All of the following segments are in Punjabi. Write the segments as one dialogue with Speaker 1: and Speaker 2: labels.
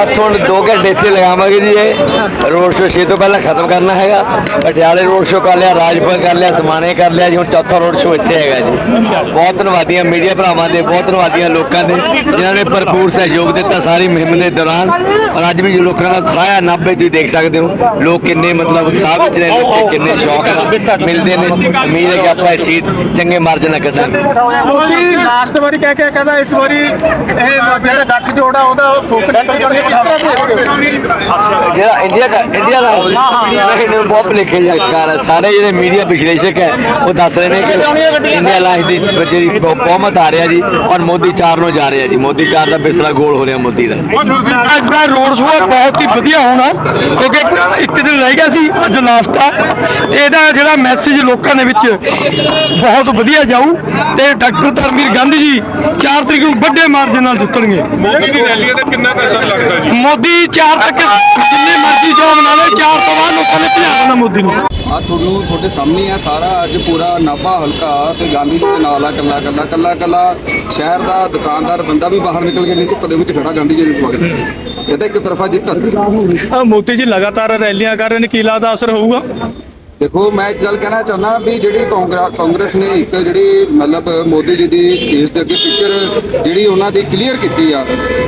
Speaker 1: ਬਸ ਹੁਣ 2 ਘੰਟੇ ਇੱਥੇ ਲਗਾਵਾਂਗੇ ਜੀ ਇਹ। ਰੋਡ ਸ਼ੋਅ ਛੇ ਤੋਂ ਪਹਿਲਾਂ ਖਤਮ ਕਰਨਾ ਹੈਗਾ। ਪਟਿਆਲੇ ਰੋਡ ਸ਼ੋਅ ਕਰ ਲਿਆ ਰਾਜਪੁਰ ਕਰ ਲਿਆ, ਸਮਾਣੇ ਕਰ ਲਿਆ ਜੀ, ਹੁਣ ਚੌਥਾ ਰੋਡ ਸ਼ੋਅ ਇੱਥੇ ਹੈਗਾ ਜੀ। ਬਹੁਤ ਧੰਨਵਾਦੀਆਂ ਮੀਡੀਆ ਭਰਾਵਾਂ ਦੇ, ਬਹੁਤ ਧੰਨਵਾਦੀਆਂ ਲੋਕਾਂ ਦੇ, ਜਿਨ੍ਹਾਂ ਨੇ ਭਰਪੂਰ ਸਹਿਯੋਗ ਦਿੱਤਾ ਸਾਰੀ ਮੁਹਿੰਮ ਦੇ ਦੌਰਾਨ। ਔਰ ਅੱਜ ਵੀ ਜੋ ਲੋਕਾਂ ਦਾ ਉਤਸ਼ਾਹ ਹੈ 90 ਤੁਸੀਂ ਦੇਖ ਸਕਦੇ ਹੋ, ਲੋਕ ਕਿੰਨੇ ਮਤਲਬ ਉਤਸ਼ਾਹ ਵਿੱਚ ਨੇ ਬੱਚੇ ਕਿੰਨੇ ਸ਼ੌਕ ਨਾਲ ਮਿਲਦੇ ਨੇ। ਉਮੀਦ ਹੈ ਕਿ ਆਪਾਂ ਇਹ ਸੀਟ ਚੰਗੇ ਮਾਰਜਨ ਨਾਲ ਕੱਢਾਂਗੇ।
Speaker 2: ਮੋਦੀ ਲਾਸਟ ਵਾਰੀ ਕਹਿ ਕੇ ਕਹਿੰਦਾ ਇਸ ਵਾਰੀ ਇਹ ਜਿਹੜਾ ਗੱਠ ਜੋੜਾ, ਉਹਦਾ ਫੋਕਸ
Speaker 1: ਜਿਹੜਾ ਇੰਡੀਆ ਦਾ ਇੰਡੀਆ ਦਾ ਨਹੀਂ ਬਹੁਤ ਭੁਲੇਖੇ ਦਾ ਸ਼ਿਕਾਰ ਹੈ ਸਾਰੇ ਜਿਹੜੇ ਮੀਡੀਆ ਵਿਸ਼ਲੇਸ਼ਕ ਹੈ ਉਹ ਦੱਸ ਰਹੇ ਨੇ ਕਿ ਇੰਡੀਆ ਲਾਈਫ ਦੀ ਜਿਹੜੀ ਬਹੁ- ਬਹੁਮਤ ਆ ਰਿਹਾ ਜੀ ਔਰ ਮੋਦੀ ਚਾਰ ਨੂੰ ਜਾ ਰਿਹਾ ਜੀ। ਮੋਦੀ ਚਾਰ ਦਾ ਬਿਸਲਾ ਗੋਲ ਹੋ ਰਿਹਾ ਮੋਦੀ ਦਾ।
Speaker 3: ਅੱਜ ਦਾ ਰੋਡ ਸ਼ੋਅ ਬਹੁਤ ਹੀ ਵਧੀਆ ਹੋਣਾ ਕਿਉਂਕਿ ਇੱਕ ਦਿਨ ਰਹਿ ਗਿਆ ਸੀ ਅੱਜ ਲਾਸਟ ਆ। ਇਹਦਾ ਜਿਹੜਾ ਮੈਸੇਜ ਲੋਕਾਂ ਦੇ ਵਿੱਚ ਬਹੁਤ ਵਧੀਆ ਜਾਊ ਤੇ ਡਾਕਟਰ ਧਰਮਵੀਰ ਗਾਂਧੀ ਜੀ 4 ਤਰੀਕ ਨੂੰ ਵੱਡੇ ਮਾਰਜਨ ਨਾਲ ਜਿੱਤਣਗੇ।
Speaker 4: ਮੋਦੀ ਦੀ ਰੈਲੀ ਦਾ ਕਿੰਨਾ ਅਸਰ ਲੱਗਦਾ
Speaker 3: ਮੋਦੀ 4 ਤੱਕ ਜਿੰਨੇ ਮਰਜ਼ੀ ਬਣਾ ਲਏ 4 ਤੋਂ ਬਾਅਦ ਲੋਕਾਂ ਨੇ ਭਜਾ ਦੇਣਾ ਮੋਦੀ ਨੂੰ।
Speaker 5: ਆ ਤੁਹਾਨੂੰ ਤੁਹਾਡੇ ਸਾਹਮਣੇ ਆ ਸਾਰਾ ਅੱਜ ਪੂਰਾ ਨਾਭਾ ਹਲਕਾ ਤੇ ਗਾਂਧੀ ਜੀ ਦੇ ਨਾਲ ਆ ਕੱਲਾ ਕੱਲਾ ਕੱਲਾ ਕੱਲਾ ਸ਼ਹਿਰ ਦਾ ਦੁਕਾਨਦਾਰ ਬੰਦਾ ਵੀ ਬਾਹਰ ਨਿਕਲ ਕੇ ਨਹੀਂ ਧੁੱਪ ਦੇ ਵਿੱਚ ਖੜਾ ਗਾਂਧੀ ਜੀ ਦੇ ਸਵਾਗਤ। ਇਹ ਤਾਂ ਇੱਕ ਤਰਫਾ ਜਿੱਤ ਆ।
Speaker 3: ਮੋਦੀ ਜੀ ਲਗਾਤਾਰ ਰੈਲੀਆਂ ਕਰ ਰਹੇ ਨੇ ਕੀ ਲੱਗਦਾ ਅਸਰ ਹੋਊਗਾ?
Speaker 5: ਦੇਖੋ, ਮੈਂ ਇੱਕ ਗੱਲ ਕਹਿਣਾ ਚਾਹੁੰਦਾ ਵੀ ਜਿਹੜੀ ਕਾਂਗਰਸ ਕਾਂਗਰਸ ਨੇ ਇੱਕ ਜਿਹੜੀ ਮਤਲਬ ਮੋਦੀ ਜੀ ਦੀ ਦੇਸ਼ ਦੇ ਅੱਗੇ ਪਿਕਚਰ ਜਿਹੜੀ ਉਹਨਾਂ ਦੀ ਕਲੀਅਰ ਕੀਤੀ ਆ,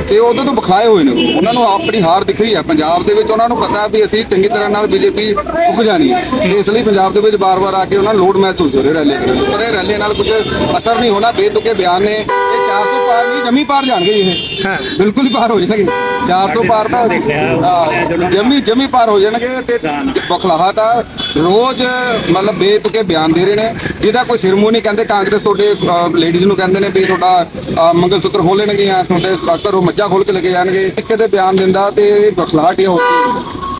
Speaker 5: ਤੇ ਉਹਦੇ ਤੋਂ ਬਖਾਏ ਹੋਏ ਨੇ। ਉਹਨਾਂ ਨੂੰ ਆਪਣੀ ਹਾਰ ਦਿਖ ਰਹੀ ਆ। ਪੰਜਾਬ ਦੇ ਵਿੱਚ ਉਹਨਾਂ ਨੂੰ ਪਤਾ ਵੀ ਅਸੀਂ ਚੰਗੀ ਤਰ੍ਹਾਂ ਨਾਲ ਬੀਜੇਪੀ ਉੱਗ ਜਾਣੀ ਹੈ ਇਸ ਲਈ ਪੰਜਾਬ ਦੇ ਵਿੱਚ ਬਾਰ-ਬਾਰ ਆ ਕੇ ਉਹਨਾਂ ਨੂੰ ਲੋਡ ਮਹਿਸੂਸ ਹੋ ਰਿਹਾ ਰੈਲੀ ਕਰਨ ਤੋਂ ਪਰ ਇਹ ਰੈਲੀ ਨਾਲ ਕੁਝ ਅਸਰ ਨਹੀਂ ਹੋਣਾ। ਬੇਤੁਕੇ ਬਿਆਨ ਨੇ 400 ਪਾਰ ਨਹੀਂ ਜਮੀ ਪਾਰ ਜਾਣਗੇ ਜੀ ਇਹ। ਬਿਲਕੁਲ ਹੀ ਪਾਰ ਹੋ ਜਾਣਗੇ। 400 ਪਾਰ ਤਾਂ ਹਾਂ, ਜਮੀ ਜਮੀ ਪਾਰ ਹੋ ਜਾਣਗੇ ਤੇ ਬਖਲਾਹਟ ਆ। ਰੋਜ਼ ਮਤਲਬ ਬੇਤੁਕੇ ਬਿਆਨ ਦੇ ਰਹੇ ਨੇ। ਜਿਹਦਾ ਕੋਈ ਸਿਰਮੋਨੀ ਕਹਿੰਦੇ ਕਾਂਗਰਸ ਤੁਹਾਡੇ ਲੇਡੀਜ਼ ਨੂੰ ਕਹਿੰਦੇ ਨੇ ਵੀ ਤੁਹਾਡਾ ਮੰਗਲ ਸੂਤਰ ਖੋਲ ਲੈਣਗੇ ਜਾਂ ਤੁਹਾਡੇ ਘਰੋਂ ਮੱਝਾਂ ਖੋਲ ਕੇ ਲੈ ਕੇ ਜਾਣਗੇ। ਇੱਕ ਦੇ ਬਿਆਨ ਦਿੰਦਾ ਤੇ ਬਖਲਾਹਟ ਇਹ ਹੋਤੀ